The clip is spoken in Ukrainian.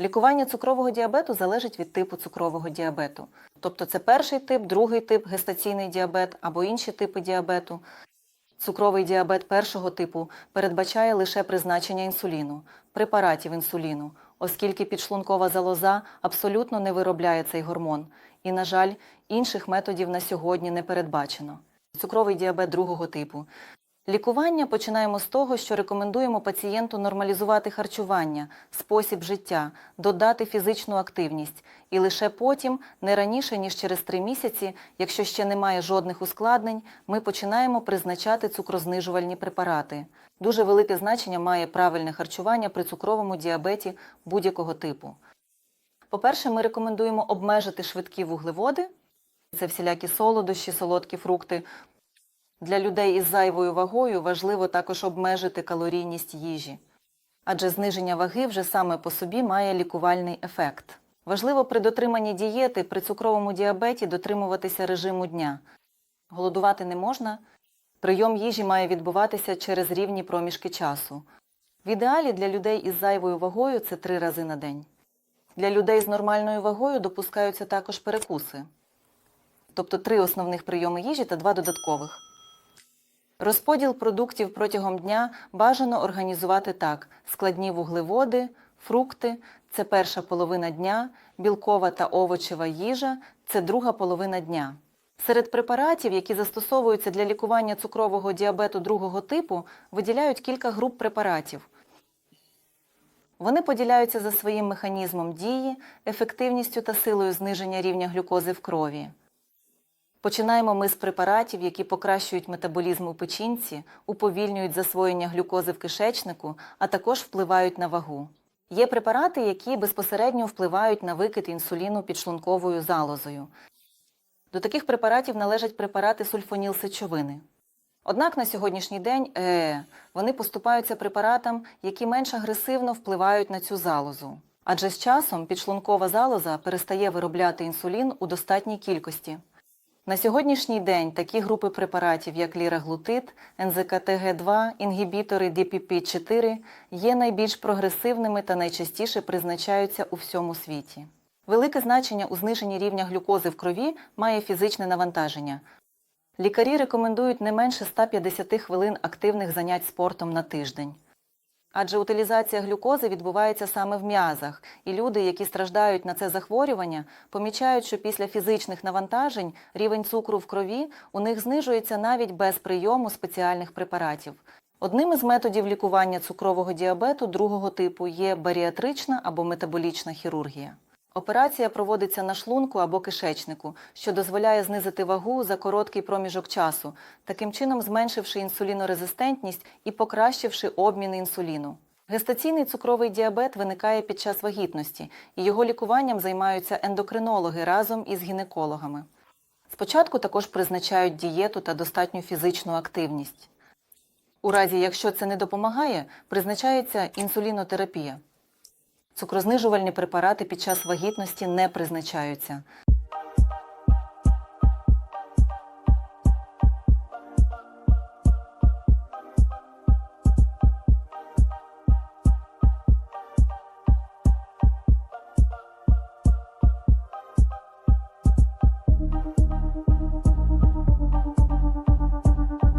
Лікування цукрового діабету залежить від типу цукрового діабету. Тобто це перший тип, другий тип гестаційний діабет або інші типи діабету. Цукровий діабет першого типу передбачає лише призначення інсуліну, препаратів інсуліну, оскільки підшлункова залоза абсолютно не виробляє цей гормон. І, на жаль, інших методів на сьогодні не передбачено. Цукровий діабет другого типу. Лікування починаємо з того, що рекомендуємо пацієнту нормалізувати харчування, спосіб життя, додати фізичну активність і лише потім, не раніше ніж через три місяці, якщо ще немає жодних ускладнень, ми починаємо призначати цукрознижувальні препарати. Дуже велике значення має правильне харчування при цукровому діабеті будь-якого типу. По-перше, ми рекомендуємо обмежити швидкі вуглеводи, це всілякі солодощі, солодкі фрукти. Для людей із зайвою вагою важливо також обмежити калорійність їжі, адже зниження ваги вже саме по собі має лікувальний ефект. Важливо при дотриманні дієти при цукровому діабеті дотримуватися режиму дня. Голодувати не можна. Прийом їжі має відбуватися через рівні проміжки часу. В ідеалі для людей із зайвою вагою це три рази на день. Для людей з нормальною вагою допускаються також перекуси, тобто три основних прийоми їжі та два додаткових. Розподіл продуктів протягом дня бажано організувати так: складні вуглеводи, фрукти це перша половина дня, білкова та овочева їжа це друга половина дня. Серед препаратів, які застосовуються для лікування цукрового діабету другого типу, виділяють кілька груп препаратів. Вони поділяються за своїм механізмом дії, ефективністю та силою зниження рівня глюкози в крові. Починаємо ми з препаратів, які покращують метаболізм у печінці, уповільнюють засвоєння глюкози в кишечнику, а також впливають на вагу. Є препарати, які безпосередньо впливають на викид інсуліну підшлунковою залозою. До таких препаратів належать препарати сульфонілсечовини. Однак на сьогоднішній день е, вони поступаються препаратам, які менш агресивно впливають на цю залозу. Адже з часом підшлункова залоза перестає виробляти інсулін у достатній кількості. На сьогоднішній день такі групи препаратів, як ліраглутид, НЗКТГ2, інгібітори DPP4 є найбільш прогресивними та найчастіше призначаються у всьому світі. Велике значення у зниженні рівня глюкози в крові має фізичне навантаження. Лікарі рекомендують не менше 150 хвилин активних занять спортом на тиждень. Адже утилізація глюкози відбувається саме в м'язах, і люди, які страждають на це захворювання, помічають, що після фізичних навантажень рівень цукру в крові у них знижується навіть без прийому спеціальних препаратів. Одним із методів лікування цукрового діабету другого типу є баріатрична або метаболічна хірургія. Операція проводиться на шлунку або кишечнику, що дозволяє знизити вагу за короткий проміжок часу, таким чином зменшивши інсулінорезистентність і покращивши обмін інсуліну. Гестаційний цукровий діабет виникає під час вагітності, і його лікуванням займаються ендокринологи разом із гінекологами. Спочатку також призначають дієту та достатню фізичну активність. У разі, якщо це не допомагає, призначається інсулінотерапія. Цукрознижувальні препарати під час вагітності не призначаються.